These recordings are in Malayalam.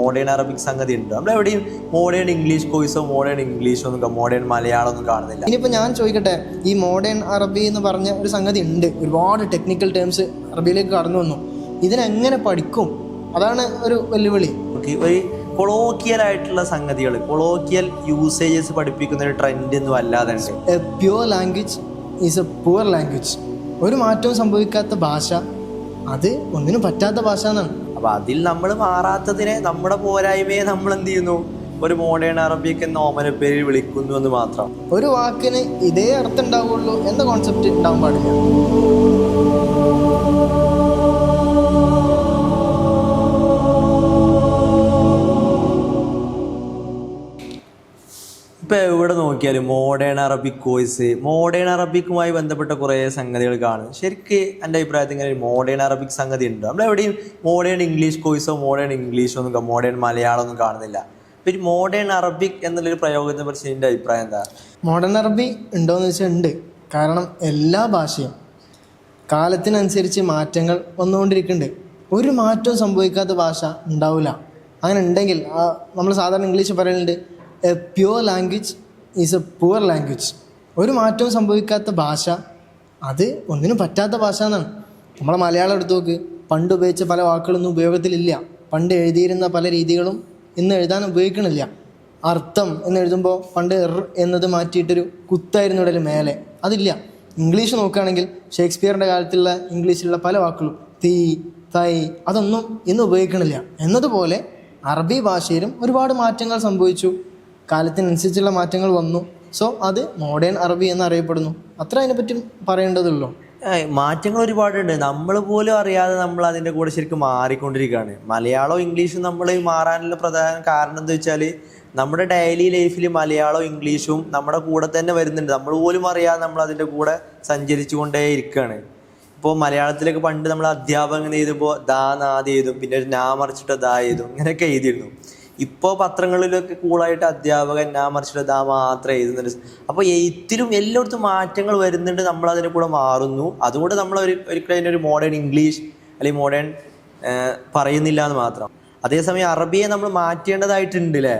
മോഡേൺ അറബിക് സംഗതി ഉണ്ട് നമ്മൾ എവിടെയും മോഡേൺ ഇംഗ്ലീഷ് കോഴ്സോ മോഡേൺ ഇംഗ്ലീഷോ ഒന്നും മോഡേൺ മലയാളം ഒന്നും കാണുന്നില്ല. ഇനിയിപ്പോൾ ഞാൻ ചോദിക്കട്ടെ ഈ മോഡേൺ അറബി എന്ന് പറഞ്ഞ ഒരു സംഗതി ഉണ്ട് ഒരുപാട് ടെക്നിക്കൽ ടേംസ് അറബിയിലേക്ക് കടന്നു വന്നു. ഇതിനെങ്ങനെ പഠിക്കും? അതാണ് ഒരു വെല്ലുവിളി. ഒരു കൊളോക്കിയൽ ആയിട്ടുള്ള സംഗതികൾ കൊളോക്കിയൽ യൂസേജസ് പഠിപ്പിക്കുന്ന ഒരു ട്രെൻഡ് ഒന്നും അല്ലാതെ a pure language is a poor language ഒരു മാറ്റവും സംഭവിക്കാത്ത ഭാഷ അത് ഒന്നിനും പറ്റാത്ത ഭാഷ എന്നാണ്. അപ്പൊ അതിൽ നമ്മൾ മാറാത്തതിനെ നമ്മുടെ പോരായ്മയെ നമ്മൾ എന്ത് ചെയ്യുന്നു? ഒരു മോഡേൺ അറബിക് എന്ന ഓമന പേരിൽ വിളിക്കുന്നു എന്ന് മാത്രം. ഒരു വാക്കിന് ഇതേ അർത്ഥം ഉണ്ടാവുള്ളൂ എന്ന കോൺസെപ്റ്റ് ഉണ്ടാവാൻ പാടില്ല. എവിടെ നോക്കിയാലും മോഡേൺ അറബിക് കോഴ്സ് മോഡേൺ അറബിക്കുമായി ബന്ധപ്പെട്ട കുറേ സംഗതികൾ കാണും. ശരിക്ക് എന്റെ അഭിപ്രായത്തിൽ ഇങ്ങനെ മോഡേൺ അറബിക് സംഗതി ഉണ്ട്. നമ്മൾ എവിടെയും മോഡേൺ ഇംഗ്ലീഷ് കോഴ്സോ മോഡേൺ ഇംഗ്ലീഷോ ഒന്നും മോഡേൺ മലയാളം ഒന്നും കാണുന്നില്ല. പിന്നെ മോഡേൺ അറബിക് എന്നുള്ളൊരു പ്രയോഗത്തെ കുറിച്ച് എന്റെ അഭിപ്രായം എന്താ? മോഡേൺ അറബി ഉണ്ടോയെന്ന് വെച്ചാൽ ഉണ്ട്. കാരണം എല്ലാ ഭാഷയും കാലത്തിനനുസരിച്ച് മാറ്റങ്ങൾ വന്നുകൊണ്ടിരിക്കുന്നുണ്ട്. ഒരു മാറ്റവും സംഭവിക്കാത്ത ഭാഷ ഉണ്ടാവില്ല അങ്ങനെ ഉണ്ടെങ്കിൽ നമ്മൾ സാധാരണ ഇംഗ്ലീഷ് പറയുന്നുണ്ട് a pure language is a poor language ഒരു മാറ്റവും സംഭവിക്കാത്ത ഭാഷ അത് ഒന്നിനും പറ്റാത്ത ഭാഷ എന്നാണ് നമ്മളെ മലയാളം എടുത്തു നോക്ക്. പണ്ട് ഉപയോഗിച്ച പല വാക്കുകളൊന്നും ഉപയോഗത്തിലില്ല. പണ്ട് എഴുതിയിരുന്ന പല രീതികളും ഇന്ന് എഴുതാൻ ഉപയോഗിക്കണില്ല. അർത്ഥം എന്ന് എഴുതുമ്പോൾ പണ്ട് എർ എന്നത് മാറ്റിയിട്ടൊരു കുത്തായിരുന്നു ഇവിടെ മേലെ. അതില്ല. ഇംഗ്ലീഷ് നോക്കുകയാണെങ്കിൽ ഷേക്സ്പിയറിന്റെ കാലത്തുള്ള ഇംഗ്ലീഷിലുള്ള പല വാക്കുകളും തീ തൈ അതൊന്നും ഇന്ന് ഉപയോഗിക്കണില്ല. എന്നതുപോലെ അറബി ഭാഷയിലും ഒരുപാട് മാറ്റങ്ങൾ സംഭവിച്ചു. കാലത്തിനനുസരിച്ചുള്ള മാറ്റങ്ങൾ വന്നു. സോ അത് മോഡേൺ അറബി എന്നറിയപ്പെടുന്നു. അത്ര അതിനെപ്പറ്റി പറയേണ്ടതുള്ളൂ. മാറ്റങ്ങൾ ഒരുപാടുണ്ട്. നമ്മൾ പോലും അറിയാതെ നമ്മൾ അതിന്റെ കൂടെ ശരിക്കും മാറിക്കൊണ്ടിരിക്കുകയാണ്. മലയാളവും ഇംഗ്ലീഷും നമ്മൾ മാറാനുള്ള പ്രധാന കാരണം എന്താ വെച്ചാൽ നമ്മുടെ ഡെയിലി ലൈഫിൽ മലയാളവും ഇംഗ്ലീഷും നമ്മുടെ കൂടെ തന്നെ വരുന്നുണ്ട്. നമ്മൾ പോലും അറിയാതെ നമ്മൾ അതിന്റെ കൂടെ സഞ്ചരിച്ചു കൊണ്ടേ ഇരിക്കുകയാണ്. ഇപ്പോൾ മലയാളത്തിലൊക്കെ പണ്ട് നമ്മൾ അധ്യാപകൻ എഴുതുമ്പോൾ ദാ നാദ് എഴുതും. പിന്നെ ഒരു നാ മറിച്ചിട്ട് ദാ എഴുതും. ഇങ്ങനെയൊക്കെ എഴുതിയിരുന്നു. ഇപ്പോൾ പത്രങ്ങളിലൊക്കെ കൂളായിട്ട് അധ്യാപകൻ ഞാൻ മറിച്ചിട്ട് ആ മാത്രം എഴുതുന്നുണ്ട്. അപ്പോൾ എഴുത്തിലും എല്ലായിടത്തും മാറ്റങ്ങൾ വരുന്നുണ്ട് നമ്മൾ അതിനെ കൂടെ മാറുന്നു. അതുകൊണ്ട് നമ്മൾ ഒരു ഒരിക്കലും ഒരു മോഡേൺ ഇംഗ്ലീഷ് അല്ലെങ്കിൽ മോഡേൺ പറയുന്നില്ല എന്ന് മാത്രം. അതേസമയം അറബിയെ നമ്മൾ മാറ്റേണ്ടതായിട്ടുണ്ട് അല്ലേ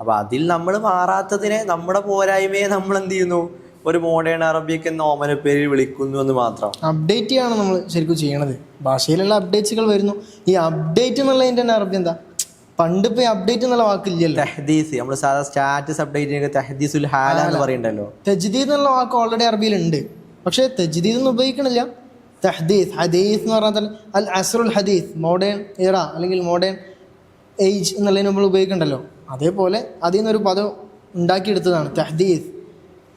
അപ്പോൾ അതിൽ നമ്മൾ മാറാത്തതിനെ നമ്മുടെ പോരായ്മയെ നമ്മൾ എന്ത് ചെയ്യുന്നു? ഒരു മോഡേൺ അറബിയൊക്കെ എന്ന ഓമന പേരിൽ വിളിക്കുന്നു എന്ന് മാത്രം. അപ്ഡേറ്റ് ചെയ്യാണ് നമ്മൾ ശരിക്കും ചെയ്യണത്. ഭാഷയിലുള്ള അപ്ഡേറ്റ്സുകൾ വരുന്നു. ഈ അപ്ഡേറ്റ് എന്നുള്ളതിന്റെ തന്നെ അറബി എന്താ? പണ്ട് ഇപ്പൊ അപ്ഡേറ്റ് എന്നുള്ള വാക്കില്ലല്ലോ. തെഹദീസ് നമ്മൾ സാധാരണ സ്റ്റാറ്റസ് അപ്ഡേറ്റ് തെഹദീസുൽ ഹാല എന്ന് പറയണ്ടല്ലോ തജ്ദീദ് എന്നുള്ള വാക്ക് ഓൾറെഡി അറബിയിലുണ്ട് പക്ഷേ തജ്ദീദ് ഒന്നും ഉപയോഗിക്കണില്ല. തഹദീസ് ഹദീസ് എന്ന് പറഞ്ഞാൽ അൽ അസറുൽ ഹദീസ് മോഡേൺ ഇറ അല്ലെങ്കിൽ മോഡേൺ ഏജ് എന്നുള്ളതിന് നമ്മൾ ഉപയോഗിക്കണ്ടല്ലോ. അതേപോലെ അതിൽ നിന്നൊരു പദം ഉണ്ടാക്കിയെടുത്തതാണ് തഹദീസ്.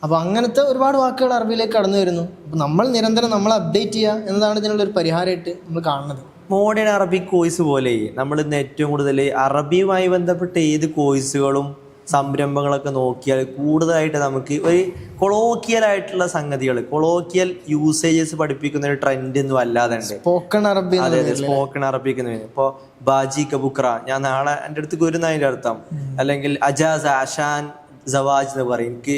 അപ്പോൾ അങ്ങനത്തെ ഒരുപാട് വാക്കുകൾ അറബിയിലേക്ക് കടന്നു വരുന്നു. അപ്പോൾ നമ്മൾ നിരന്തരം നമ്മൾ അപ്ഡേറ്റ് ചെയ്യുക എന്നതാണ് ഇതിനുള്ള ഒരു പരിഹാരമായിട്ട് നമ്മൾ കാണുന്നത്. മോഡേൺ അറബിക് കോഴ്സ് പോലെ നമ്മൾ ഇന്ന് ഏറ്റവും കൂടുതൽ അറബിയുമായി ബന്ധപ്പെട്ട ഏത് കോഴ്സുകളും സംരംഭങ്ങളൊക്കെ നോക്കിയാൽ കൂടുതലായിട്ട് നമുക്ക് ഒരു കൊളോക്കിയൽ ആയിട്ടുള്ള സംഗതികൾ കൊളോക്കിയൽ യൂസേജസ് പഠിപ്പിക്കുന്ന ഒരു ട്രെൻഡ് ഒന്നും അല്ലാതെ ഉണ്ട് സ്പോക്കൺ അറബി അതെ അതെ സ്പോക്കൺ അറബിക്ക് ഇപ്പോൾ ബാജി കബുക്ര ഞാൻ നാളെ എന്റെ അടുത്ത് വരുന്ന അതിന്റെ അർത്ഥം. അല്ലെങ്കിൽ അജാസ് ആഷാൻ സവാജ് എന്ന് പറയും. എനിക്ക്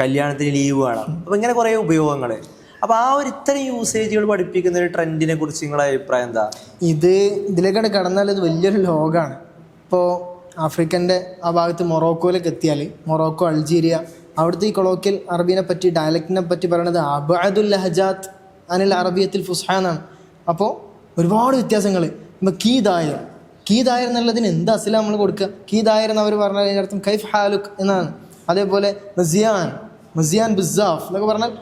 കല്യാണത്തിന് ലീവ് വേണം. അപ്പൊ ഇങ്ങനെ കുറേ ഉപയോഗങ്ങൾ അപ്പൊ ആ ഒരു ഇത്തരം യൂസേജുകൾ പഠിപ്പിക്കുന്ന ഒരു ട്രെൻഡിനെ കുറിച്ച് നിങ്ങളുടെ അഭിപ്രായം എന്താ? ഇത് ഇതിലേക്കാണ് കടന്നാൽ ഇത് വലിയൊരു ലോകമാണ് ഇപ്പോൾ ആഫ്രിക്കന്റെ ആ ഭാഗത്ത് മൊറോക്കോയിലേക്ക് എത്തിയാൽ മൊറോക്കോ അൾജീരിയ അവിടുത്തെ ഈ കൊളോക്കിയൽ അറബീനെ പറ്റി ഡയലക്റ്റിനെ പറ്റി പറയണത് അബാദുൽ ലഹജാത്ത് അനിൽ അറബിയത്തിൽ ഫുസ്ഹ എന്നാണ് അപ്പോൾ ഒരുപാട് വ്യത്യാസങ്ങൾ ഇപ്പം കീ ദായർ. കീ ദായർ എന്നുള്ളതിന് എന്ത് അസില നമ്മൾ കൊടുക്കുക കീ ദായർ എന്ന് അവർ പറഞ്ഞാൽ അതിന്റെ അർത്ഥം കൈഫ് ഹാലുക്ക് എന്നാണ്. അതേപോലെ മസിയാൻ. മസിയാൻ ബിസാഫ് എന്നൊക്കെ പറഞ്ഞാൽ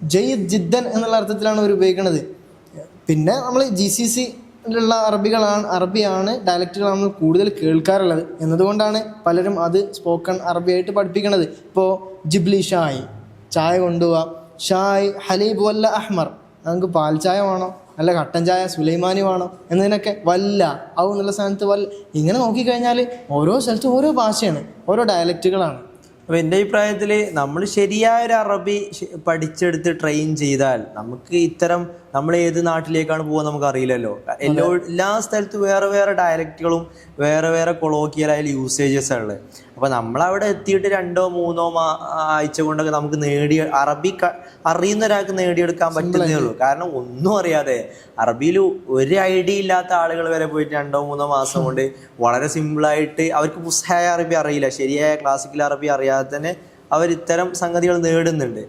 ജയ്ദ് ജിദ്ദൻ എന്നുള്ള അർത്ഥത്തിലാണ് അവർ ഉപയോഗിക്കുന്നത് പിന്നെ നമ്മൾ ജി സി സി ലുള്ള അറബികളാണ് അറബിയാണ് ഡയലക്റ്റുകളാണ് നമ്മൾ കൂടുതൽ കേൾക്കാറുള്ളത്. എന്നതുകൊണ്ടാണ് പലരും അത് സ്പോക്കൺ അറബിയായിട്ട് പഠിപ്പിക്കുന്നത് ഇപ്പോൾ ജിബ്ലി ഷായ് ചായ കൊണ്ടുപോവാ ഷായ് ഹലീബ് വല്ല അഹ്മർ. നമുക്ക് പാൽ ചായ വേണോ? അല്ല കട്ടൻ ചായ സുലൈമാനി വേണോ? എന്നതിനൊക്കെ വല്ല ഔ എന്നുള്ള സ്ഥാനത്ത് വല്ല. ഇങ്ങനെ നോക്കിക്കഴിഞ്ഞാൽ ഓരോ സ്ഥലത്തും ഓരോ ഭാഷയാണ് ഓരോ ഡയലക്റ്റുകളാണ് അപ്പൊ എന്റെ അഭിപ്രായത്തിൽ നമ്മൾ ശരിയായ ഒരു അറബി പഠിച്ചെടുത്ത് ട്രെയിൻ ചെയ്താൽ നമുക്ക് ഇത്തരം നമ്മൾ ഏത് നാട്ടിലേക്കാണ് പോകുക നമുക്ക് അറിയില്ലല്ലോ എല്ലാ എല്ലാ സ്ഥലത്തും വേറെ വേറെ ഡയലക്റ്റുകളും വേറെ വേറെ കൊളോക്കിയലായ യൂസേജസ് ഉള്ളത്. അപ്പൊ അപ്പോൾ നമ്മളവിടെ എത്തിയിട്ട് രണ്ടോ മൂന്നോ ആഴ്ച കൊണ്ടൊക്കെ നമുക്ക് നേടി അറബി അറിയുന്ന ഒരാൾക്ക് നേടിയെടുക്കാൻ പറ്റുന്നേ ഉള്ളൂ. കാരണം ഒന്നും അറിയാതെ അറബിയിൽ ഒരു ഐഡിയ ഇല്ലാത്ത ആളുകൾ വരെ പോയിട്ട് രണ്ടോ മൂന്നോ മാസം കൊണ്ട് വളരെ സിമ്പിളായിട്ട് അവർക്ക് പുസ്തകമായ അറബി അറിയില്ല. ശരിയായ ക്ലാസിക്കൽ അറബി അറിയാതെ തന്നെ അവർ ഇത്തരം സംഗതികൾ നേടുന്നുണ്ട്.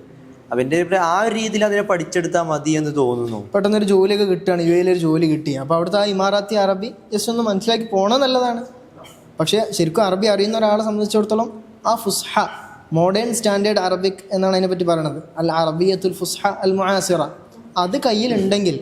അവന്റെ ഇവിടെ ആ ഒരു രീതിയിൽ അതിനെ പഠിച്ചെടുത്താൽ മതി എന്ന് തോന്നുന്നു. പെട്ടെന്ന് ഒരു ജോലിയൊക്കെ കിട്ടുകയാണ് യു എയിലൊരു ജോലി കിട്ടി. അപ്പോൾ അവിടുത്തെ ആ ഇമാറാത്തി അറബി ജസ്റ്റ് ഒന്ന് മനസ്സിലാക്കി പോകണത് നല്ലതാണ്. പക്ഷേ ശരിക്കും അറബി അറിയുന്ന ഒരാളെ സംബന്ധിച്ചിടത്തോളം ആ ഫുസ്ഹ മോഡേൺ സ്റ്റാൻഡേർഡ് അറബിക് എന്നാണ് അതിനെ അതിനെപ്പറ്റി പറയണത്. അൽ അറബിയത്തുൽ ഫുസ്ഹ അൽ മുഹാസിറ അത് കയ്യിലുണ്ടെങ്കിൽ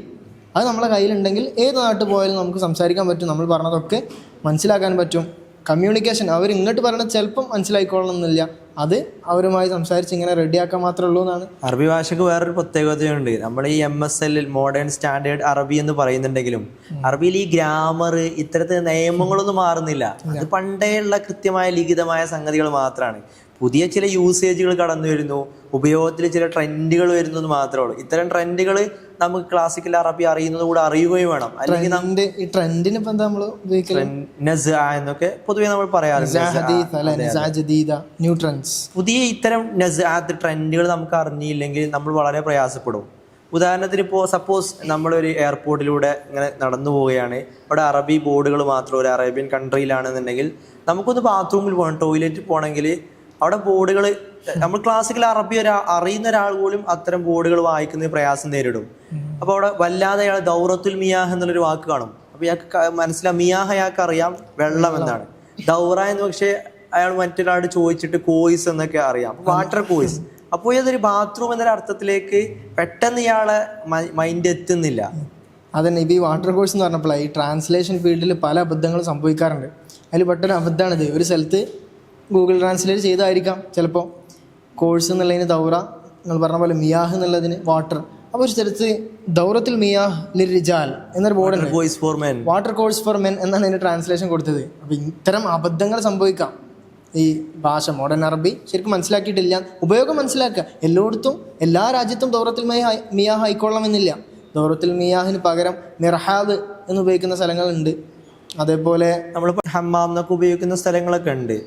അത് നമ്മളെ കയ്യിലുണ്ടെങ്കിൽ ഏത് നാട്ടിൽ പോയാലും നമുക്ക് സംസാരിക്കാൻ പറ്റും നമ്മൾ പറഞ്ഞതൊക്കെ മനസ്സിലാക്കാൻ പറ്റും. കമ്മ്യൂണിക്കേഷൻ അവർ ഇങ്ങോട്ട് പറയുന്നത് ചിലപ്പം മനസ്സിലായിക്കൊള്ളണമെന്നില്ല. അത് അവരുമായി സംസാരിച്ച് ഇങ്ങനെ റെഡിയാക്കാൻ മാത്രമേ ഉള്ളൂ എന്നാണ്. അറബി ഭാഷക്ക് വേറൊരു പ്രത്യേകതയുണ്ട്. നമ്മൾ ഈ എം എസ് എല്ലിൽ മോഡേൺ സ്റ്റാൻഡേർഡ് അറബി എന്ന് പറയുന്നുണ്ടെങ്കിലും അറബിയിൽ ഈ ഗ്രാമർ ഇത്തരത്തിൽ നിയമങ്ങളൊന്നും മാറുന്നില്ല. അത് പണ്ടേയുള്ള കൃത്യമായ ലിഖിതമായ സംഗതികൾ മാത്രമാണ് പുതിയ ചില യൂസേജുകൾ കടന്നു വരുന്നു ഉപയോഗത്തിൽ ചില ട്രെൻഡുകൾ വരുന്നത് മാത്രമേ ഉള്ളൂ. ഇത്തരം ട്രെൻഡുകൾ നമുക്ക് ക്ലാസിക്കൽ അറബി അറിയുന്നത് കൂടെ അറിയുകയും വേണം. അല്ലെങ്കിൽ ഈ ട്രെൻഡിന് ഇപ്പം എന്താ നമ്മൾ നസ് എന്നൊക്കെ പൊതുവേ നമ്മൾ പറയാറുണ്ട്. ന്യൂ ട്രെൻഡ്സ് പുതിയ ഇത്തരം നസ് ട്രെൻഡുകൾ നമുക്ക് അറിഞ്ഞില്ലെങ്കിൽ നമ്മൾ വളരെ പ്രയാസപ്പെടും. ഉദാഹരണത്തിന് ഇപ്പോൾ സപ്പോസ് നമ്മളൊരു എയർപോർട്ടിലൂടെ ഇങ്ങനെ നടന്നു പോവുകയാണ്. അവിടെ അറബി ബോർഡുകൾ മാത്രം ഒരു അറേബ്യൻ കൺട്രിയിലാണെന്നുണ്ടെങ്കിൽ നമുക്കൊന്ന് ബാത്റൂമിൽ പോകണം ടോയ്ലറ്റിൽ പോകണമെങ്കിൽ അവിടെ ബോർഡുകൾ നമ്മൾ ക്ലാസിക്കൽ അറബി ഒരാ അറിയുന്ന ഒരാൾ പോലും അത്തരം ബോർഡുകൾ വായിക്കുന്ന പ്രയാസം നേരിടും. അപ്പോൾ അവിടെ വല്ലാതെ അയാൾ ദൗറത്തുൽ മിയാഹ് എന്നുള്ളൊരു വാക്ക് കാണും. അപ്പോൾ ഇയാൾക്ക് മനസ്സിലാ മിയാഹ് അയാൾക്ക് അറിയാം വെള്ളം എന്നാണ്. ദൗറ എന്ന് പക്ഷേ അയാൾ മറ്റൊരാളോട് ചോദിച്ചിട്ട് കോയിസ് എന്നൊക്കെ അറിയാം. വാട്ടർ കോയിസ് അപ്പോൾ അതൊരു ബാത്റൂം എന്നൊരു അർത്ഥത്തിലേക്ക് പെട്ടെന്ന് ഇയാളെ മൈൻഡ് എത്തുന്നില്ല. അതന്നെ ഇപ്പോൾ ഈ വാട്ടർ കോഴ്സ് എന്ന് പറഞ്ഞപ്പോൾ ഈ ട്രാൻസ്ലേഷൻ ഫീൽഡിൽ പല അബദ്ധങ്ങളും സംഭവിക്കാറുണ്ട്. അതിൽ പെട്ടൊരു അബദ്ധമാണിത്. ഒരു സ്ഥലത്ത് ഗൂഗിൾ ട്രാൻസ്ലേറ്റ് ചെയ്തായിരിക്കാം. ചിലപ്പോൾ കോഴ്സ് എന്നുള്ളതിന് ദൗറ നിങ്ങൾ പറഞ്ഞ പോലെ മിയാഹ് എന്നുള്ളതിന് വാട്ടർ അപ്പോൾ ഒരു സ്ഥലത്ത് ദൗറത്തിൽ മിയാഹ് ലിരിജാൽ എന്നൊരു ബോർഡ് ഉണ്ട്. For men water course for men എന്നാണ് അതിന്റെ ട്രാൻസ്ലേഷൻ കൊടുത്തത്. അപ്പോൾ ഇത്തരം അബദ്ധങ്ങൾ സംഭവിക്കാം. ഈ ഭാഷ മോഡേൺ അറബി ശരിക്കും മനസ്സിലാക്കിയിട്ടില്ല. ഉപയോഗം മനസ്സിലാക്കുക. എല്ലായിടത്തും എല്ലാ രാജ്യത്തും ദൗറത്തിൽ മിയാഹ് മിയാഹ് ആയിക്കൊള്ളണമെന്നില്ല. ദൗറത്തിൽ മിയാഹിന് പകരം മിർഹാദ് എന്ന് ഉപയോഗിക്കുന്ന സ്ഥലങ്ങളുണ്ട്. അതേപോലെ നമ്മൾ ഹമ്മാം എന്നൊക്കെ ഉപയോഗിക്കുന്ന സ്ഥലങ്ങളൊക്കെ ഉണ്ട്.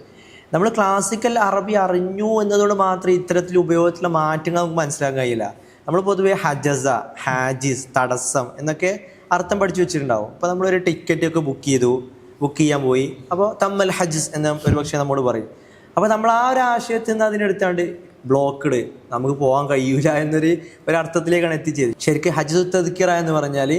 നമ്മൾ ക്ലാസിക്കൽ അറബി അറിഞ്ഞു എന്നതുകൊണ്ട് മാത്രം ഇത്തരത്തിൽ ഉപയോഗത്തിലുള്ള മാറ്റങ്ങൾ നമുക്ക് മനസ്സിലാക്കാൻ കഴിയില്ല. നമ്മൾ പൊതുവെ ഹജസ ഹാജിസ് തടസ്സം എന്നൊക്കെ അർത്ഥം പഠിച്ചു വെച്ചിട്ടുണ്ടാവും. അപ്പോൾ നമ്മളൊരു ടിക്കറ്റ് ഒക്കെ ബുക്ക് ചെയ്തു ബുക്ക് ചെയ്യാൻ പോയി. അപ്പോൾ തമ്മൽ ഹജ്ജസ് എന്ന് ഒരു പക്ഷേ നമ്മോട് പറയും. അപ്പോൾ നമ്മൾ ആ ഒരു ആശയത്തിൽ നിന്ന് അതിനെടുത്താണ്ട് ബ്ലോക്ക്ഡ് നമുക്ക് പോകാൻ കഴിയൂല എന്നൊരു ഒരു അർത്ഥത്തിലേക്കാണ് എത്തിച്ചത് ശരിക്കും ഹജ്ജ് തദ്ക്കിറ എന്ന് പറഞ്ഞാൽ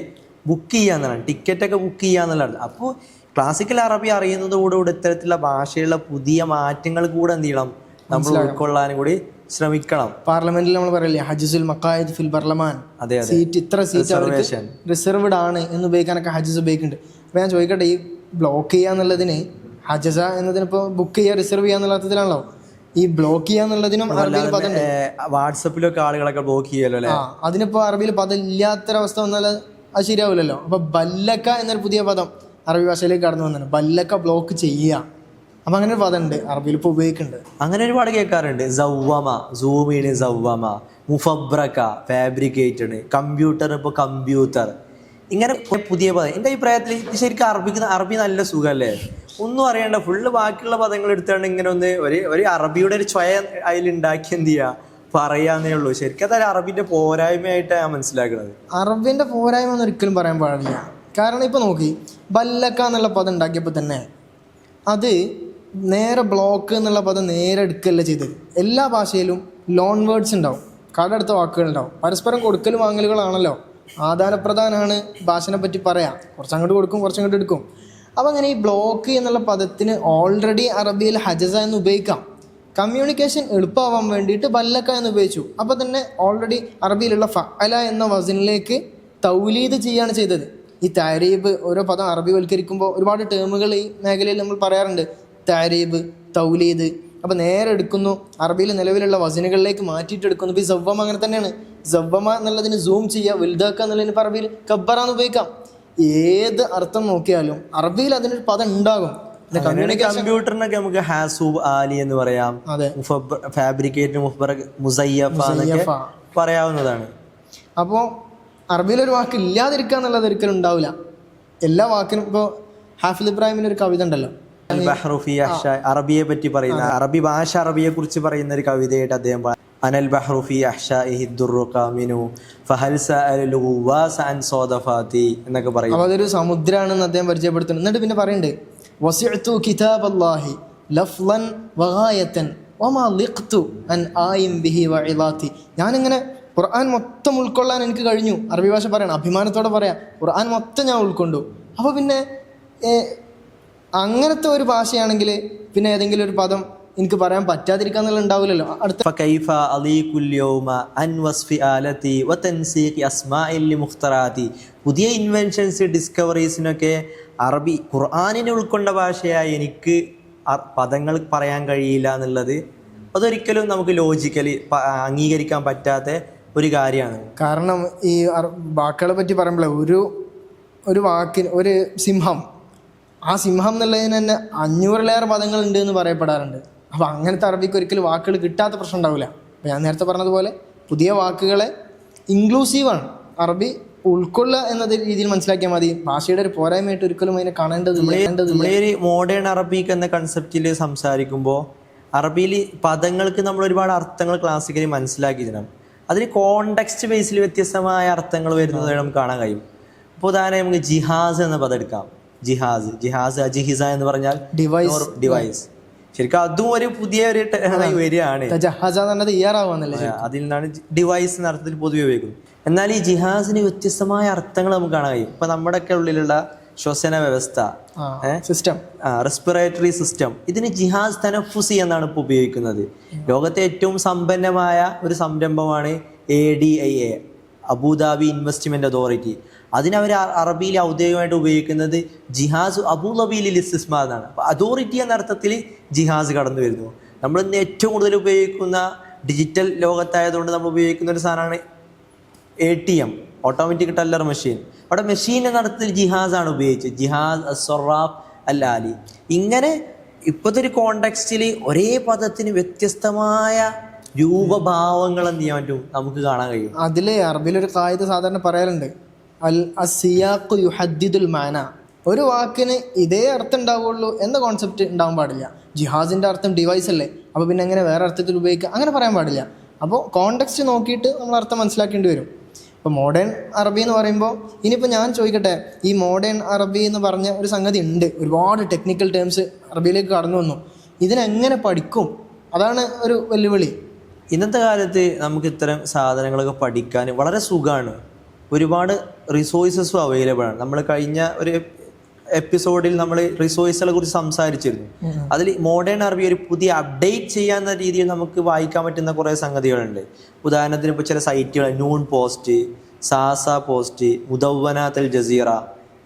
ബുക്ക് ചെയ്യാന്നുള്ളതാണ്. ടിക്കറ്റൊക്കെ ബുക്ക് ചെയ്യുക എന്നുള്ളതാണ് അപ്പോൾ ക്ലാസിക്കൽ അറബി അറിയുന്നതോടുകൂടി ഇത്തരത്തിലുള്ള ഭാഷയിലുള്ള പുതിയ മാറ്റങ്ങൾ കൂടെ എന്ത് ചെയ്യണം? നമ്മൾ ഉൾക്കൊള്ളാനും കൂടി ശ്രമിക്കണം. പാർലമെന്റിൽ നമ്മൾ പറയില്ലേ ഹജിസുൽ മക്കായത് ഫിൽ ബർലമാൻ. അതെ സീറ്റ് ഇത്ര സീറ്റ് അവർക്ക് റിസർവ്ഡ് ആണ് എന്ന് ഉപയോഗിക്കാനൊക്കെ ഹജസ് ഉപയോഗിക്കുന്നുണ്ട്. അപ്പോൾ ഞാൻ ചോദിക്കട്ടെ ഈ ബ്ലോക്ക് ചെയ്യുക എന്നുള്ളതിന് ഹജസ എന്നതിനിപ്പോൾ ബുക്ക് ചെയ്യുക റിസർവ് ചെയ്യുക എന്നുള്ള അർത്ഥത്തിലാണല്ലോ? ഈ ബ്ലോക്ക് ചെയ്യുക എന്നുള്ളതിനും അറബിയിൽ പദം വാട്സപ്പിലൊക്കെ ആളുകളൊക്കെ ബ്ലോക്ക് ചെയ്യല്ലോ അല്ലേ? അതിനിപ്പോ അതിനിപ്പോൾ അറബിയിൽ പദം ഇല്ലാത്തൊരവസ്ഥ വന്നാൽ അത് ശരിയാവില്ലല്ലോ. അപ്പോൾ ബല്ലക്ക എന്നൊരു പുതിയ പദം. അറബി ഭാഷയിലേക്ക് കടന്നു വന്നിട്ടുണ്ട്. ബല്ലൊക്കെ ബ്ലോക്ക് ചെയ്യുക. അപ്പം അങ്ങനെ ഒരു പദം ഉണ്ട് അറബിയിൽ ഇപ്പോൾ ഉപയോഗിക്കുന്നുണ്ട്. അങ്ങനെ ഒരുപാട് കേൾക്കാറുണ്ട്. സൗവമ സൂമിന് സൗവമ മുഫബ്രക്ക ഫാബ്രിക്കേറ്റഡ് കമ്പ്യൂട്ടർ ഇപ്പോൾ കമ്പ്യൂട്ടർ ഇങ്ങനെ പുതിയ പദം. എന്റെ അഭിപ്രായത്തിൽ ഇത് ശരിക്കും അറബിക്ക് അറബി നല്ല സുഖമല്ലേ ഒന്നും അറിയണ്ട. ഫുള്ള് ബാക്കിയുള്ള പദങ്ങൾ എടുത്താണ് ഇങ്ങനെ ഒന്ന് ഒരു ഒരു അറബിയുടെ ഒരു ചൊയ അതിലുണ്ടാക്കി എന്ത് ചെയ്യുക പറയാന്നേ ഉള്ളൂ. ശരിക്കും അതായത് അറബിന്റെ പോരായ്മയായിട്ടാണ് ഞാൻ മനസ്സിലാക്കുന്നത് അറബിന്റെ പോരായ്മ ഒന്നും ഒരിക്കലും പറയാൻ പാടില്ല. കാരണം ഇപ്പോൾ നോക്കി ബല്ലക്ക എന്നുള്ള പദം ഉണ്ടാക്കിയപ്പോൾ തന്നെ അത് നേരെ ബ്ലോക്ക് എന്നുള്ള പദം നേരെ എടുക്കുകയല്ല ചെയ്തത്. എല്ലാ ഭാഷയിലും ലോൺ വേർഡ്സ് ഉണ്ടാവും കടടുത്ത വാക്കുകൾ ഉണ്ടാവും. പരസ്പരം കൊടുക്കലും വാങ്ങലുകളാണല്ലോ ആദാനപ്രധാനാണ് ഭാഷനെ പറ്റി പറയാം. കുറച്ചങ്ങോട്ട് കൊടുക്കും കുറച്ചങ്ങോട്ട് എടുക്കും. അപ്പോൾ അങ്ങനെ ഈ ബ്ലോക്ക് എന്നുള്ള പദത്തിന് ഓൾറെഡി അറബിയിൽ ഹജസ എന്ന് ഉപയോഗിക്കാം. കമ്മ്യൂണിക്കേഷൻ എളുപ്പമാവാൻ വേണ്ടിയിട്ട് ബല്ലക്ക എന്ന് ഉപയോഗിച്ചു. അപ്പോൾ തന്നെ ഓൾറെഡി അറബിയിലുള്ള ഫഅല എന്ന വസനിലേക്ക് തൗലീദ് ചെയ്യാണ് ചെയ്തത്. ഈ താരീബ് ഓരോ പദം അറബിവൽക്കരിക്കുമ്പോൾ ഒരുപാട് ടേമുകൾ ഈ മേഖലയിൽ നമ്മൾ പറയാറുണ്ട്. താരീബ് തൗലീദ് അപ്പോൾ നേരെ എടുക്കുന്നു അറബിയിൽ നിലവിലുള്ള വസനുകളിലേക്ക് മാറ്റിയിട്ട് എടുക്കുന്നു ഇപ്പോൾ ഈ സവ്വമ അങ്ങനെ തന്നെയാണ്. സവ്വമ എന്നുള്ളതിന് സൂം ചെയ്യുക വലുതാക്കുക എന്നുള്ളതിന് ഇപ്പോൾ അറബിയിൽ കബ്ബറാന്ന് ഉപയോഗിക്കാം. ഏത് അർത്ഥം നോക്കിയാലും അറബിയിൽ അതിനൊരു പദം ഉണ്ടാകും. കമ്പ്യൂട്ടറിനൊക്കെ നമുക്ക് ഹാസൂബ് ആലി എന്ന് പറയാം. ഫാബ്രിക്കേറ്റ് മുസയ്യഫ എന്നൊക്കെ പറയാവുന്നതാണ്. അപ്പോൾ അറബിയിലൊരു വാക്ക് ഇല്ലാതിരിക്കുക എന്നുള്ളത് ഒരിക്കലും ഉണ്ടാവില്ല. എല്ലാ വാക്കിനും ഇപ്പോൾ ഹാഫിൽ ഇബ്രാഹിമിന്റെ ഒരു കവിത ഉണ്ടല്ലോ. അറബിയെ പറ്റി പറയുന്ന അറബി ഭാഷ അറബിയെ കുറിച്ച് പറയുന്ന ഒരു കവിതയായിട്ട് അദ്ദേഹം അനൽ ബഹ്റു ഫി അഹ്ഷാഇഹി ദുർറുഖ ഫഹൽ സഅലൽ ഗുവാസ അൻ സോദഫാത്തി എന്നൊക്കെ പറയും. അപ്പോൾ അതൊരു സമുദ്രമാണെന്ന് അദ്ദേഹം പരിചയപ്പെടുത്തുന്നു. എന്നിട്ട് പിന്നെ പറയുന്നുണ്ട് വസിഅത്തു കിതാബ് അല്ലാഹി ലഫ്ലൻ വഗായത്തൻ വമാ ലിഖ്തു അൻ ആയിം ബിഹി വഇലാത്തി ഞാനിങ്ങനെ ഖുർആൻ മൊത്തം ഉൾക്കൊള്ളാൻ എനിക്ക് കഴിഞ്ഞു. അറബി ഭാഷ പറയണം. അഭിമാനത്തോടെ പറയാം. ഖുർആൻ മൊത്തം ഞാൻ ഉൾക്കൊണ്ടു. അപ്പോൾ പിന്നെ അങ്ങനത്തെ ഒരു ഭാഷയാണെങ്കിൽ പിന്നെ ഏതെങ്കിലും ഒരു പദം എനിക്ക് പറയാൻ പറ്റാതിരിക്കുക അടുത്ത അൻ അസ്മാഇല്ലി പുതിയ ഇൻവെൻഷൻസ് ഡിസ്കവറീസിനൊക്കെ അറബി ഖുർആാനിനെ ഉൾക്കൊണ്ട ഭാഷയായി എനിക്ക് പദങ്ങൾ പറയാൻ കഴിയില്ല എന്നുള്ളത് അതൊരിക്കലും നമുക്ക് ലോജിക്കലി അംഗീകരിക്കാൻ പറ്റാത്ത ഒരു കാര്യമാണ്. കാരണം ഈ വാക്കുകളെ പറ്റി പറയുമ്പോൾ ഒരു ഒരു വാക്കിന് ഒരു സിംഹം. ആ സിംഹം എന്നുള്ളതിന് തന്നെ അഞ്ഞൂറിലേറെ പദങ്ങൾ ഉണ്ട് എന്ന് പറയപ്പെടാറുണ്ട്. അപ്പോൾ അങ്ങനത്തെ അറബിക്ക് ഒരിക്കലും വാക്കുകൾ കിട്ടാത്ത പ്രശ്നം ഉണ്ടാവില്ല അപ്പോൾ ഞാൻ നേരത്തെ പറഞ്ഞതുപോലെ പുതിയ വാക്കുകളെ ഇൻക്ലൂസീവാണ് അറബി ഉൾക്കൊള്ളുക എന്ന രീതിയിൽ മനസ്സിലാക്കിയാൽ മതി. ഭാഷയുടെ ഒരു പോരായ്മയായിട്ട് ഒരിക്കലും അതിനെ കാണേണ്ടതില്ല ഒരു മോഡേൺ അറബിക്ക് എന്ന കൺസെപ്റ്റിൽ സംസാരിക്കുമ്പോൾ അറബിയിൽ പദങ്ങൾക്ക് നമ്മൾ ഒരുപാട് അർത്ഥങ്ങൾ ക്ലാസിക്കലി മനസ്സിലാക്കിയിരുന്നു അതിന് കോണ്ടെക്സ്റ്റ് ബേസിൽ വ്യത്യസ്തമായ അർത്ഥങ്ങൾ വരുന്നത് നമുക്ക് കാണാൻ കഴിയും. ഇപ്പോൾ ഉദാഹരണം നമുക്ക് ജിഹാസ് എന്ന പദം എടുക്കാം. ജിഹാസ് ജിഹാസ് അജിഹിസ എന്ന് പറഞ്ഞാൽ ഡിവൈസ് ഡിവൈസ് ശരിക്കും അതും ഒരു പുതിയ ഒരു വരികയാണ്. അതിൽ നിന്നാണ് ഡിവൈസ് എന്ന അർത്ഥത്തിൽ പൊതുവെ ഉപയോഗിക്കുന്നത്. എന്നാൽ ഈ ജിഹാസിന് വ്യത്യസ്തമായ അർത്ഥങ്ങൾ നമുക്ക് കാണാൻ കഴിയും. ഇപ്പൊ നമ്മുടെയൊക്കെ ഉള്ളിലുള്ള ശ്വസന വ്യവസ്ഥ സിസ്റ്റം റെസ്പിറേറ്ററി സിസ്റ്റം ഇതിന് ജിഹാസ് തനഫുസി എന്നാണ് ഇപ്പോൾ ഉപയോഗിക്കുന്നത്. ലോകത്തെ ഏറ്റവും സമ്പന്നമായ ഒരു സംരംഭമാണ് A D I A Abu Dhabi investment authority അതിനവർ അറബിയിൽ ഔദ്യോഗികമായിട്ട് ഉപയോഗിക്കുന്നത് ജിഹാസ് അബുദാബിയിൽ ഇസ്തിസ്മാ എന്നാണ്. അതോറിറ്റി എന്ന അർത്ഥത്തിൽ ജിഹാസ് കടന്നു വരുന്നു. നമ്മൾ ഇന്ന് ഏറ്റവും കൂടുതൽ ഉപയോഗിക്കുന്ന ഡിജിറ്റൽ ലോകത്തായതുകൊണ്ട് നമ്മൾ ഉപയോഗിക്കുന്ന ഒരു സാധനമാണ് A T M automatic teller machine അവിടെ മെഷീൻ നടത്തി ജിഹാസാണ് ഉപയോഗിച്ചത്. ജിഹാസ് അസ്വറാബ് അൽ ഇങ്ങനെ ഇപ്പോഴത്തെ ഒരു കോണ്ടെക്സ്റ്റിൽ ഒരേ പദത്തിന് വ്യത്യസ്തമായ രൂപഭാവങ്ങൾ എന്ത് ചെയ്യാൻ പറ്റും? നമുക്ക് കാണാൻ കഴിയും. അതിലെ അറബിലൊരു കായിക സാധാരണ പറയാറുണ്ട് അൽ അസിയാഖു യുഹദ്ദിദുൽ മാന. ഒരു വാക്കിന് ഇതേ അർത്ഥം ഉണ്ടാവുള്ളൂ എന്ന കോൺസെപ്റ്റ് ഉണ്ടാവാൻ പാടില്ല. ജിഹാസിന്റെ അർത്ഥം ഡിവൈസ് അല്ലേ? അപ്പോൾ പിന്നെ അങ്ങനെ വേറെ അർത്ഥത്തിൽ ഉപയോഗിക്കുക അങ്ങനെ പറയാൻ പാടില്ല. അപ്പോൾ കോണ്ടെക്സ്റ്റ് നോക്കിയിട്ട് നമ്മൾ അർത്ഥം മനസ്സിലാക്കേണ്ടി വരും. ഇപ്പോൾ മോഡേൺ അറബി എന്ന് പറയുമ്പോൾ ഇനിയിപ്പോൾ ഞാൻ ചോദിക്കട്ടെ ഈ മോഡേൺ അറബി എന്ന് പറഞ്ഞ ഒരു സംഗതി ഉണ്ട്. ഒരുപാട് ടെക്നിക്കൽ ടേംസ് അറബിയിലേക്ക് കടന്നു വന്നു. ഇതിനെങ്ങനെ പഠിക്കും? അതാണ് ഒരു വെല്ലുവിളി. ഇന്നത്തെ കാലത്ത് നമുക്ക് ഇത്തരം സാധനങ്ങളൊക്കെ പഠിക്കാൻ വളരെ സുഖമാണ് ഒരുപാട് റിസോഴ്സസും അവൈലബിൾ ആണ്. നമ്മൾ കഴിഞ്ഞ ഒരു എപ്പിസോഡിൽ നമ്മൾ റിസോഴ്സുകളെ കുറിച്ച് സംസാരിച്ചിരുന്നു. അതിൽ മോഡേൺ അറബി ഒരു പുതിയ അപ്ഡേറ്റ് ചെയ്യാവുന്ന രീതിയിൽ നമുക്ക് വായിക്കാൻ പറ്റുന്ന കുറേ സംഗതികളുണ്ട്. ഉദാഹരണത്തിന് ഇപ്പോൾ ചില സൈറ്റുകൾ നൂൺ പോസ്റ്റ് സാസ പോസ്റ്റ് മുദവ്വനാത്തൽ ജസീറ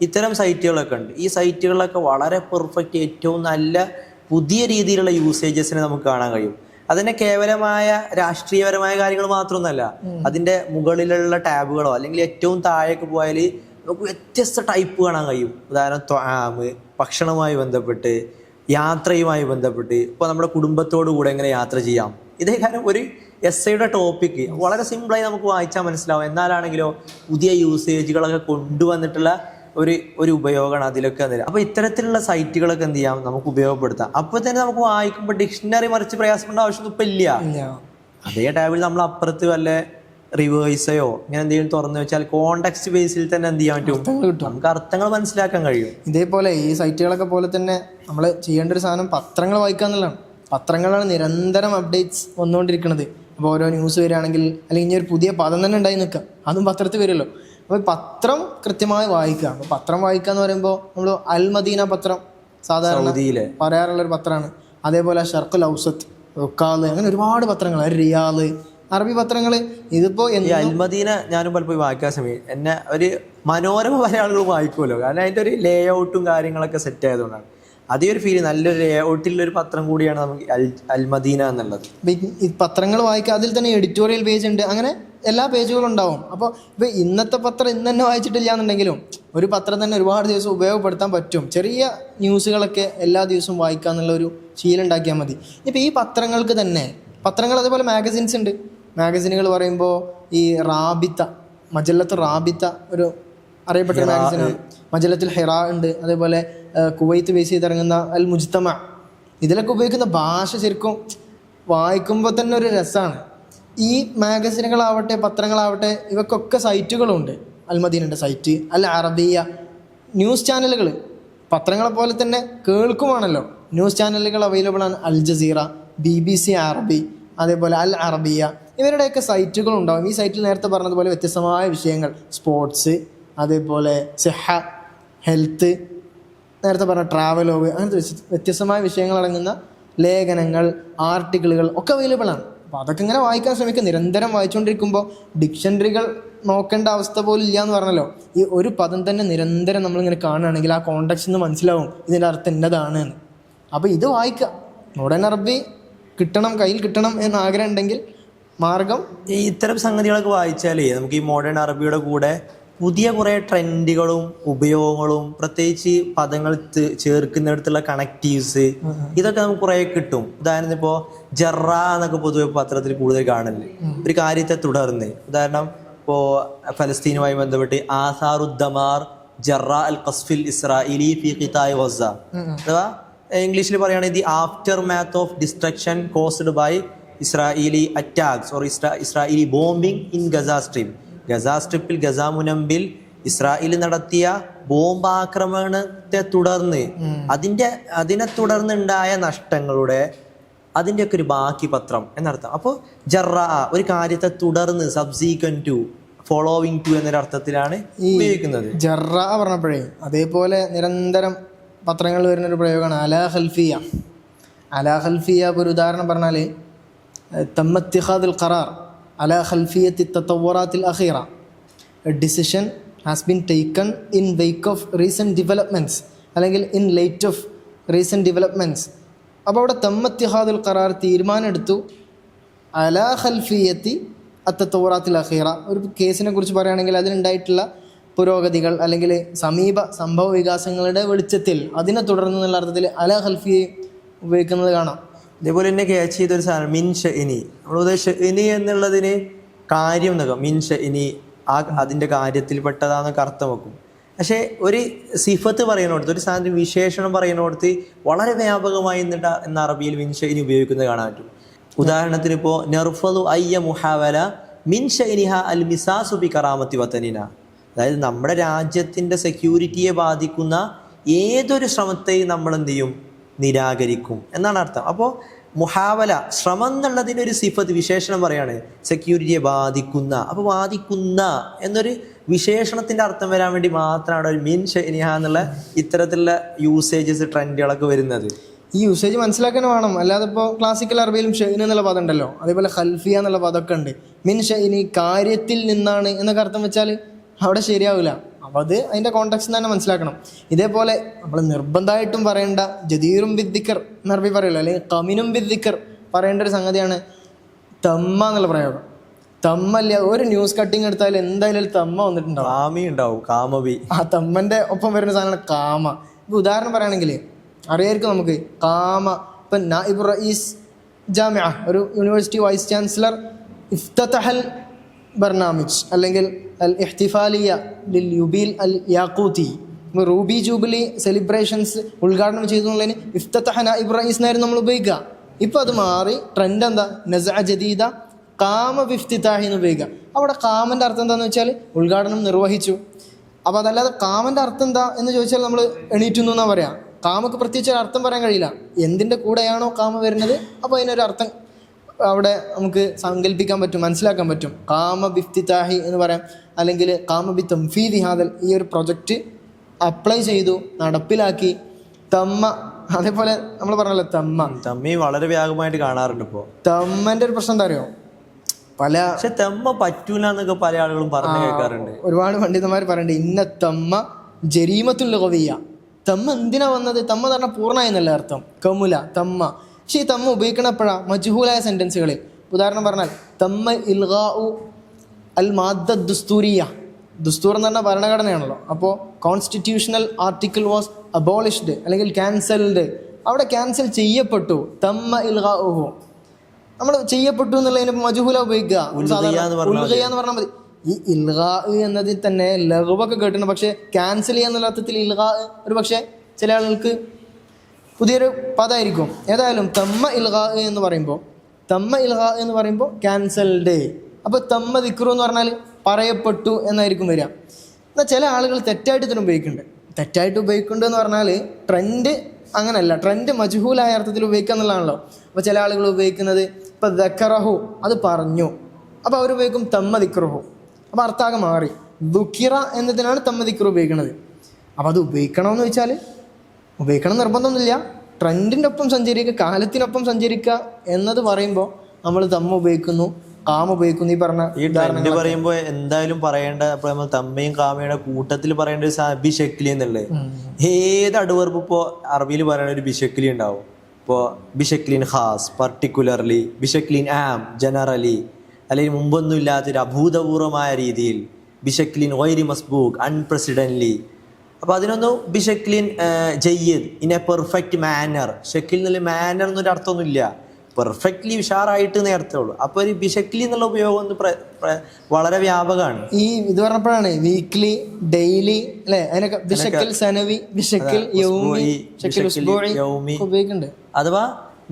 ഇത്തരം സൈറ്റുകളൊക്കെ ഉണ്ട്. ഈ സൈറ്റുകളിലൊക്കെ വളരെ പെർഫെക്റ്റ് ഏറ്റവും നല്ല പുതിയ രീതിയിലുള്ള യൂസേജസിനെ നമുക്ക് കാണാൻ കഴിയും. അതിന്റെ കേവലമായ രാഷ്ട്രീയപരമായ കാര്യങ്ങൾ മാത്രമൊന്നുമല്ല. അതിന്റെ മുകളിലുള്ള ടാബുകളോ അല്ലെങ്കിൽ ഏറ്റവും താഴേക്ക് പോയാൽ നമുക്ക് വ്യത്യസ്ത ടൈപ്പ് കാണാൻ കഴിയും. ഉദാഹരണം ത്വാമ് ഭക്ഷണവുമായി ബന്ധപ്പെട്ട് യാത്രയുമായി ബന്ധപ്പെട്ട്. ഇപ്പോൾ നമ്മുടെ കുടുംബത്തോടു കൂടെ എങ്ങനെ യാത്ര ചെയ്യാം? ഇതേ കാര്യം ഒരു എസ് ഐയുടെ ടോപ്പിക്ക് വളരെ സിമ്പിളായി നമുക്ക് വായിച്ചാൽ മനസ്സിലാവും. എന്നാലാണെങ്കിലോ പുതിയ യൂസേജുകളൊക്കെ കൊണ്ടുവന്നിട്ടുള്ള ഒരു ഒരു ഉപയോഗമാണ് അതിലൊക്കെ തരാം അപ്പോൾ ഇത്തരത്തിലുള്ള സൈറ്റുകളൊക്കെ എന്ത് ചെയ്യാം? നമുക്ക് ഉപയോഗപ്പെടുത്താം. അപ്പോൾ തന്നെ നമുക്ക് വായിക്കുമ്പോൾ ഡിക്ഷണറി മറിച്ച് പ്രയാസപ്പെടേണ്ട ആവശ്യമൊന്നും ഇപ്പം ഇല്ല. ഇല്ല. അതേ ടാബിൽ നമ്മൾ അപ്പുറത്ത് വല്ല റിവേഴ്സയോ ഇങ്ങനെ എന്തെങ്കിലും തുറന്നു വെച്ചാൽ കോണ്ടെക്സ്റ്റ് ബേസിൽ തന്നെ എന്ത് ചെയ്യാൻ പറ്റും? നമുക്ക് അർത്ഥങ്ങൾ മനസ്സിലാക്കാൻ കഴിയും. ഇതേപോലെ ഈ സൈറ്റുകളൊക്കെ പോലെ തന്നെ നമ്മൾ ചെയ്യേണ്ട ഒരു സാധനം പത്രങ്ങൾ വായിക്കുക എന്നുള്ളതാണ്. പത്രങ്ങളാണ് നിരന്തരം അപ്ഡേറ്റ്സ് വന്നുകൊണ്ടിരിക്കുന്നത്. അപ്പോൾ ഓരോ ന്യൂസ് വരികയാണെങ്കിൽ അല്ലെങ്കിൽ ഇനി ഒരു പുതിയ പദം തന്നെ ഉണ്ടായി നിൽക്കുക. അതും പത്രത്തിൽ വരുമല്ലോ. അപ്പോൾ പത്രം കൃത്യമായി വായിക്കുക. അപ്പോൾ പത്രം വായിക്കുക എന്ന് പറയുമ്പോൾ നമ്മൾ അൽമദീന പത്രം സാധാരണ സൗദിയിലെ. പറയാറുള്ള ഒരു പത്രമാണ്. അതേപോലെ ഷർഖുൽ ഔസത്ത് ഒക്കാൽ അങ്ങനെ ഒരുപാട് പത്രങ്ങൾ. റിയാദ് അറബി പത്രങ്ങൾ ഇതിപ്പോ ഈ അൽമദീന ഞാനും പലപ്പോഴും വായിക്കാൻ സമയം എന്നെ ഒരു മനോരമ പല ആളുകൾ വായിക്കുമല്ലോ. കാരണം അതിന്റെ ഒരു ലേ ഔട്ടും കാര്യങ്ങളൊക്കെ സെറ്റ് ആയതുകൊണ്ടാണ്. അതേ ഒരു ഫീൽ നല്ലൊരു ലേ ഔട്ടിലുള്ള ഒരു പത്രം കൂടിയാണ് നമുക്ക് അൽ അൽമദീന എന്നുള്ളത്. ഈ- ഈ പത്രങ്ങൾ വായിക്കുക അതിൽ തന്നെ എഡിറ്റോറിയൽ പേജ് ഉണ്ട്. അങ്ങനെ എല്ലാ പേജുകളും ഉണ്ടാവും. അപ്പോൾ ഇപ്പോൾ ഇന്നത്തെ പത്രം ഇന്ന് തന്നെ വായിച്ചിട്ടില്ല എന്നുണ്ടെങ്കിലും ഒരു പത്രം തന്നെ ഒരുപാട് ദിവസം ഉപയോഗപ്പെടുത്താൻ പറ്റും. ചെറിയ ന്യൂസുകളൊക്കെ എല്ലാ ദിവസവും വായിക്കുക എന്നുള്ള ഒരു ശീലം ഉണ്ടാക്കിയാൽ മതി. ഇപ്പോൾ ഈ പത്രങ്ങൾക്ക് തന്നെ പത്രങ്ങൾ അതേപോലെ മാഗസിൻസ് ഉണ്ട്. മാഗസിനുകൾ പറയുമ്പോൾ ഈ റാബിത്ത മജല്ലത്ത് റാബിത്ത ഒരു അറിയപ്പെട്ട മാഗസിനാണ്. മജല്ലത്തിൽ ഹിറ ഉണ്ട്. അതേപോലെ കുവൈത്ത് ബേസ് ചെയ്തിറങ്ങുന്ന അൽ മുജ്തമ. ഇതിലൊക്കെ ഉപയോഗിക്കുന്ന ഭാഷ ശരിക്കും വായിക്കുമ്പോൾ തന്നെ ഒരു രസമാണ് ഈ മാഗസിനുകളാവട്ടെ പത്രങ്ങളാവട്ടെ ഇവക്കൊക്കെ സൈറ്റുകളുണ്ട്. അൽമദീനന്റെ സൈറ്റ് അൽ അറബിയ ന്യൂസ് ചാനലുകൾ. പത്രങ്ങളെ പോലെ തന്നെ കേൾക്കുവാണല്ലോ. ന്യൂസ് ചാനലുകൾ അവൈലബിൾ ആണ് Al Jazeera B B C അറബി അതേപോലെ അൽ അറബിയ ഇവരുടെയൊക്കെ സൈറ്റുകൾ ഉണ്ടാകും ഈ സൈറ്റിൽ നേരത്തെ പറഞ്ഞതുപോലെ വ്യത്യസ്തമായ വിഷയങ്ങൾ. സ്പോർട്സ് അതേപോലെ സെഹ ഹെൽത്ത് നേരത്തെ പറഞ്ഞ ട്രാവലോഗ് അങ്ങനത്തെ വ്യത്യ- വ്യത്യസ്തമായ വിഷയങ്ങൾ അടങ്ങുന്ന ലേഖനങ്ങൾ ആർട്ടിക്കിളുകൾ ഒക്കെ അവൈലബിൾ ആണ്. അപ്പോൾ അതൊക്കെ ഇങ്ങനെ വായിക്കാൻ ശ്രമിക്കുക നിരന്തരം വായിച്ചുകൊണ്ടിരിക്കുമ്പോൾ ഡിക്ഷണറികൾ നോക്കേണ്ട അവസ്ഥ പോലും ഇല്ല എന്ന് പറഞ്ഞല്ലോ. ഈ ഒരു പദം തന്നെ നിരന്തരം നമ്മളിങ്ങനെ കാണുകയാണെങ്കിൽ ആ കോണ്ടക്സ്റ്റ് നിന്ന് മനസ്സിലാവും ഇതിന്റെ അർത്ഥം എന്നതാണ് എന്ന്. അപ്പോൾ ഇത് വായിക്കുക. മോഡേൺ അറബി കിട്ടണം കയ്യിൽ കിട്ടണം എന്ന് ആഗ്രഹം ഉണ്ടെങ്കിൽ മാർഗം? ഈ ഇത്തരം സംഗതികളൊക്കെ വായിച്ചാലേ നമുക്ക് ഈ മോഡേൺ അറബിയുടെ കൂടെ പുതിയ കുറേ ട്രെൻഡുകളും ഉപയോഗങ്ങളും പ്രത്യേകിച്ച് പദങ്ങൾ ചേർക്കുന്നിടത്തുള്ള കണക്റ്റീവ്സ് ഇതൊക്കെ നമുക്ക് കുറേ കിട്ടും. ഉദാഹരണത്തിന് ഇപ്പോ ജറ എന്നൊക്കെ പൊതുവെ പത്രത്തിൽ കൂടുതൽ കാണൽ ഒരു കാര്യത്തെ തുടർന്ന്. ഉദാഹരണം ഇപ്പോ ഫലസ്തീനുമായി ബന്ധപ്പെട്ട് ആസാറുദ്ദമാർ ജറ അൽ കസ്ഫിൽ ഇസ്രായേലി ഫി ഖിതായ് വസ്സ അഥവാ ഇംഗ്ലീഷിൽ പറയുകയാണെങ്കിൽ the aftermath of destruction caused by Israeli attacks or Israeli bombing in Gaza strip Gaza സ്ട്രിപ്പിൽ Gaza മുനമ്പിൽ ഇസ്രായേൽ നടത്തിയ ബോംബാക്രമണത്തെ തുടർന്ന് അതിന്റെ അതിനെ തുടർന്നുണ്ടായ നഷ്ടങ്ങളുടെ അതിന്റെയൊക്കെ ഒരു ബാക്കി പത്രം എന്നർത്ഥം. അപ്പോൾ ജറ ഒരു കാര്യത്തെ തുടർന്ന് സബ്സീക്വൻ ടു ഫോളോവിങ് ടു എന്നൊരർത്ഥത്തിലാണ് ഉപയോഗിക്കുന്നത്. ജറ പറഞ്ഞപ്പോഴേ അതേപോലെ നിരന്തരം പത്രങ്ങളിൽ വരുന്നൊരു പ്രയോഗമാണ് അലാ ഹൽഫിയ അലാ ഹൽഫിയ ഇപ്പോൾ ഒരു ഉദാഹരണം പറഞ്ഞാൽ തമ്മത്തിഹാദുൽ ഖറാർ അല ഖൽഫിയത്തി തത്തവറാത്തിൽ അഖീറ. Decision has been taken in wake of recent developments അല്ലെങ്കിൽ in light of recent developments അപ്പോൾ അവിടെ തമ്മത്തിഹാദുൽ ഖറാർ തീരുമാനമെടുത്തു. അല ഹൽഫിയത്തി അത്തത്തോറാത്തിൽ അഖീറ. ഒരു കേസിനെ കുറിച്ച് പറയുകയാണെങ്കിൽ അതിലുണ്ടായിട്ടുള്ള പുരോഗതികൾ അല്ലെങ്കിൽ സമീപ സംഭവ വികാസങ്ങളുടെ വെളിച്ചത്തിൽ അതിനെ തുടർന്ന് എന്നുള്ള അർത്ഥത്തിൽ അല ഖൽഫിയെ ഉപയോഗിക്കുന്നത് കാണാം. ഇതേപോലെ തന്നെ ക്യാച്ച് ചെയ്തൊരു സാധനം മിൻ ഇനി. നമ്മൾ ഇനി എന്നുള്ളതിന് കാര്യം എന്നൊക്കെ മിൻഷ ഇനി ആ അതിന്റെ കാര്യത്തിൽ പെട്ടതാന്നൊക്കെ അർത്ഥം വെക്കും. പക്ഷേ ഒരു സിഫത്ത് പറയുന്നിടത്ത് ഒരു സാധനത്തിന് വിശേഷണം പറയുന്നിടത്ത് വളരെ വ്യാപകമായി എന്നിട്ട് എന്ന അറബിയിൽ മിൻ ഇനി ഉപയോഗിക്കുന്നത് കാണാൻ പറ്റും. ഉദാഹരണത്തിന് ഇപ്പോൾ നെർഫലു അയ്യ മുഹാവല മിൻ ഇനിഹ അൽ മിസാസു ബി കറാമത്തി വത്തനിന അതായത് നമ്മുടെ രാജ്യത്തിന്റെ സെക്യൂരിറ്റിയെ ബാധിക്കുന്ന ഏതൊരു ശ്രമത്തെയും നമ്മൾ എന്ത് ചെയ്യും? നിരാകരിക്കും. എന്നാണ് അർത്ഥം. അപ്പോൾ മുഹാവല ശ്രമം എന്നുള്ളതിന്റെ ഒരു സിഫത്ത് വിശേഷണം പറയാണ്. സെക്യൂരിറ്റിയെ ബാധിക്കുന്ന അപ്പോൾ ബാധിക്കുന്ന എന്നൊരു വിശേഷണത്തിന്റെ അർത്ഥം വരാൻ വേണ്ടി മാത്രമാണ് ഒരു മീൻ ഷെനിഹ എന്നുള്ള ഇത്തരത്തിലുള്ള യൂസേജസ് ട്രെൻഡുകളൊക്കെ വരുന്നത്. ഈ യൂസേജ് മനസ്സിലാക്കാൻ വേണം. അല്ലാതെ ഇപ്പോൾ ക്ലാസിക്കൽ അറബിയിലും ഷെയ്ൻ എന്നുള്ള പദം ഉണ്ടല്ലോ. അതേപോലെ ഹൽഫിയ എന്നുള്ള പദമൊക്കെ ഉണ്ട്. മീൻ ഷെയ്നി കാര്യത്തിൽ നിന്നാണ് എന്നൊക്കെ അർത്ഥം വെച്ചാൽ അവിടെ ശരിയാവില്ല അപ്പോൾ അത് അതിന്റെ കോണ്ടക്സ്റ്റ് തന്നെ മനസ്സിലാക്കണം. ഇതേപോലെ നമ്മൾ നിർബന്ധമായിട്ടും പറയേണ്ട ജദീറും വിദ്ദിക്കർ എന്ന് പറയുള്ളൂ അല്ലെങ്കിൽ കമിനും വിദ്ദിക്കർ പറയേണ്ട ഒരു സംഗതിയാണ് തമ്മ എന്നുള്ള പ്രയോഗം. തമ്മല്ല ഒരു ന്യൂസ് കട്ടിങ് എടുത്താൽ എന്തായാലും തമ്മ വന്നിട്ടുണ്ടാവും. കാമി ഉണ്ടാവും കാമവി. ആ തമ്മന്റെ ഒപ്പം വരുന്ന സാധനമാണ് കാമ. ഇപ്പം ഉദാഹരണം പറയുകയാണെങ്കിൽ അറിയായിരിക്കും നമുക്ക് കാമ. ഇപ്പം നായിബ് റയീസ് ജാമ്യ ഒരു യൂണിവേഴ്സിറ്റി വൈസ് ചാൻസലർ ഇഫ്തഹൽ ബർനാമിജ് അല്ലെങ്കിൽ അൽ ഇഹ്തിഫാലിയ ലിൽ യുബീൽ അൽ യാക്കൂത്തി റൂബി ജൂബിലി സെലിബ്രേഷൻസ് ഉദ്ഘാടനം ചെയ്തു എന്നുള്ളതിന് ഇഫ്തഹന ഇബ്രാഹിസ് എന്നായിരുന്നു നമ്മൾ ഉപയോഗിക്കുക. ഇപ്പൊ അത് മാറി ട്രെൻഡ് എന്താ? നസ ജദീദ കാമ വിഫ്തിത്താഹി എന്ന് ഉപയോഗിക്കുക. അവിടെ കാമന്റെ അർത്ഥം എന്താണെന്ന് വെച്ചാൽ ഉദ്ഘാടനം നിർവഹിച്ചു. അപ്പോൾ അതല്ലാതെ കാമന്റെ അർത്ഥം എന്താ എന്ന് ചോദിച്ചാൽ നമ്മൾ എണീറ്റുന്നു എന്നാണ് പറയാം. കാമക്ക് പ്രത്യേകിച്ച് ഒരു അർത്ഥം പറയാൻ കഴിയില്ല. എന്തിന്റെ കൂടെയാണോ കാമ വരുന്നത്? അപ്പോൾ അതിനൊരു അർത്ഥം അവിടെ നമുക്ക് സങ്കല്പിക്കാൻ പറ്റും മനസ്സിലാക്കാൻ പറ്റും. കാമ ബിഫ്തിതാഹി എന്ന് പറയാം. അല്ലെങ്കിൽ കാമ ബി തംഫീദി ഹാദൽ ഈ ഒരു പ്രൊജക്റ്റ് അപ്ലൈ ചെയ്തു നടപ്പിലാക്കി. തമ്മ അതേപോലെ നമ്മൾ പറഞ്ഞല്ലോ തമ്മ. തമ്മി വളരെ വ്യാപകമായിട്ട് കാണാറുണ്ട് ഇപ്പോൾ തമ്മന്റെ ഒരു പ്രശ്നം എന്താ അറിയോ? പല പക്ഷെ തമ്മ പറ്റൂല എന്നൊക്കെ പല ആളുകളും പറഞ്ഞു കേൾക്കാറുണ്ട്. ഒരുപാട് പണ്ഡിതന്മാർ പറയുന്നുണ്ട് ഇന്ന തമ്മ ജരീമത്തുള്ള കൊവിയ തമ്മ എന്തിനാ വന്നത്? തമ്മ എന്ന് പറഞ്ഞാൽ പൂർണ എന്നല്ല അർത്ഥം. കമുല തമ്മ. പക്ഷേ ഈ തമ്മ ഉപയോഗിക്കണപ്പോഴാ മജ്ഹൂലായ സെന്റൻസുകളിൽ ഉദാഹരണം പറഞ്ഞാൽ തമ്മ ഇൽഗാഉ അൽ മാദ്ദ ദുസ്തൂരിയ. ദുസ്തൂർ എന്ന് പറഞ്ഞാൽ ഭരണഘടനയാണല്ലോ. അപ്പോൾ കോൺസ്റ്റിറ്റ്യൂഷണൽ ആർട്ടിക്കിൾ വാസ് അബോളിഷ്ഡ് അല്ലെങ്കിൽ ക്യാൻസൽഡ് അവിടെ ക്യാൻസൽ ചെയ്യപ്പെട്ടു. തമ്മ ഇൽഗാഉഹു. നമ്മൾ ചെയ്യപ്പെട്ടു എന്നുള്ളതിന് മജുഹുല ഉപയോഗിക്കുക. ഉൽഗിയ എന്ന് പറഞ്ഞാൽ ഉൽഗിയ എന്ന് പറഞ്ഞാൽ മതി. ഈ ഇൽഗാ എന്നതിൽ തന്നെ ലഘുവൊക്കെ കേട്ടിട്ടുണ്ട്. പക്ഷേ ക്യാൻസൽ ചെയ്യാന്നുള്ള അർത്ഥത്തിൽ ഇൽഗാ ഒരു പക്ഷേ ചില ആളുകൾക്ക് പുതിയൊരു പദമായിരിക്കും ഏതായാലും തമ്മ ഇൽഗാ എന്ന് പറയുമ്പോൾ തമ്മ ഇൽഗാ എന്ന് പറയുമ്പോൾ ക്യാൻസൽഡ് അപ്പോൾ തമ്മ ദിക്റു എന്ന് പറഞ്ഞാൽ പറയപ്പെട്ടു എന്നായിരിക്കും വരിക. എന്നാൽ ചില ആളുകൾ തെറ്റായിട്ട് ഇതിന് ഉപയോഗിക്കുന്നുണ്ട്. തെറ്റായിട്ട് ഉപയോഗിക്കുന്നുണ്ട് എന്ന് പറഞ്ഞാൽ ട്രെൻഡ് അങ്ങനല്ല. ട്രെൻഡ് മജ്ഹൂലായ അർത്ഥത്തിൽ ഉപയോഗിക്കുക എന്നുള്ളതാണല്ലോ. അപ്പോൾ ചില ആളുകൾ ഉപയോഗിക്കുന്നത് ഇപ്പോൾ ദക്കറഹു അത് പറഞ്ഞു. അപ്പോൾ അവർ ഉപയോഗിക്കും തമ്മ ദിക്റഹു. അപ്പോൾ അർത്ഥാകെ മാറി. ദുഃഖിറ എന്നതിനാണ് തമ്മ ദിക്റു ഉപയോഗിക്കുന്നത്. അപ്പോൾ അത് ഉപയോഗിക്കണമെന്ന് വെച്ചാൽ ഉപയോഗിക്കണം നിർബന്ധമൊന്നുമില്ല. ട്രെൻഡിന്റെ ഒപ്പം സഞ്ചരിക്കുക കാലത്തിനൊപ്പം സഞ്ചരിക്കുക എന്നത് പറയുമ്പോൾ നമ്മൾ തമ്മ ഉപയോഗിക്കുന്നു കാമ ഉപയോഗിക്കുന്നു ഈ പറഞ്ഞ ഈ ട്രെൻഡ് പറയുമ്പോൾ എന്തായാലും പറയേണ്ട അപ്പൊ നമ്മൾ തമ്മയും കാമയുടെ കൂട്ടത്തിൽ പറയേണ്ട ഒരു ബിഷക്കിലി എന്നുള്ളത്. ഏത് അടുവർപ്പ് ഇപ്പോൾ അറബിയിൽ പറയുന്ന ഒരു ബിഷക്കിലി ഉണ്ടാവും. ഇപ്പോൾ ബിഷക്ലിൻ ഹാസ് പർട്ടിക്കുലർലി ബിഷക്ലിൻ ആം ജനറലി അല്ലെങ്കിൽ മുമ്പൊന്നും ഇല്ലാത്തൊരു അഭൂതപൂർവമായ രീതിയിൽ ബിഷക്ലിൻ വൈരി മസ്ബൂക്ക് അൺപ്രസിഡന്റ്ലി അപ്പോൾ അതിനൊന്ന് ബിഷക്ലിൻ ജയ്യദ് ഇൻ എ പെർഫെക്റ്റ് മാനർ ഷെക്കിൽ എന്നുള്ള മാനർ എന്നൊരു അർത്ഥമൊന്നുമില്ല. പെർഫെക്റ്റ്ലി ഉഷാറായിട്ട് നേരത്തേ ഉള്ളൂ. അപ്പോൾ ഒരു ബിഷക്ലി എന്നുള്ള ഉപയോഗം ഒന്ന് വളരെ വ്യാപകമാണ്. ഈ ഇത് പറഞ്ഞപ്പോഴാണ് വീക്ക്ലി ഡെയിലി അല്ലെ? അതിനൊക്കെ ബിഷക്കൽ സനവി ബിഷക്കൽ ഉപയോഗിക്കുന്നുണ്ട്. അഥവാ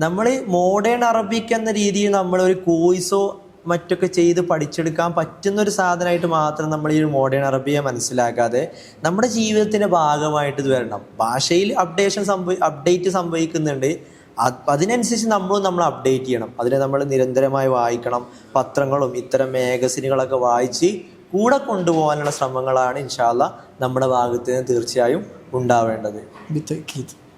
നമ്മൾ മോഡേൺ അറബിക് എന്ന രീതിയിൽ നമ്മൾ ഒരു കോഴ്സോ മറ്റൊക്കെ ചെയ്ത് പഠിച്ചെടുക്കാൻ പറ്റുന്ന ഒരു സാധനമായിട്ട് മാത്രം നമ്മൾ ഈ മോഡേൺ അറബിയെ മനസ്സിലാക്കാതെ നമ്മുടെ ജീവിതത്തിന്റെ ഭാഗമായിട്ട് ഇത് വരണം. ഭാഷയിൽ അപ്ഡേഷൻ സംഭവി അപ്ഡേറ്റ് സംഭവിക്കുന്നുണ്ട്. അതിനനുസരിച്ച് നമ്മളും നമ്മൾ അപ്ഡേറ്റ് ചെയ്യണം. അതിനെ നമ്മൾ നിരന്തരമായി വായിക്കണം. പത്രങ്ങളും ഇത്തരം മാഗസിനുകളൊക്കെ വായിച്ച് കൂടെ കൊണ്ടുപോകാനുള്ള ശ്രമങ്ങളാണ് ഇൻഷാല്ല നമ്മുടെ ഭാഗത്ത് നിന്ന് തീർച്ചയായും ഉണ്ടാവേണ്ടത്.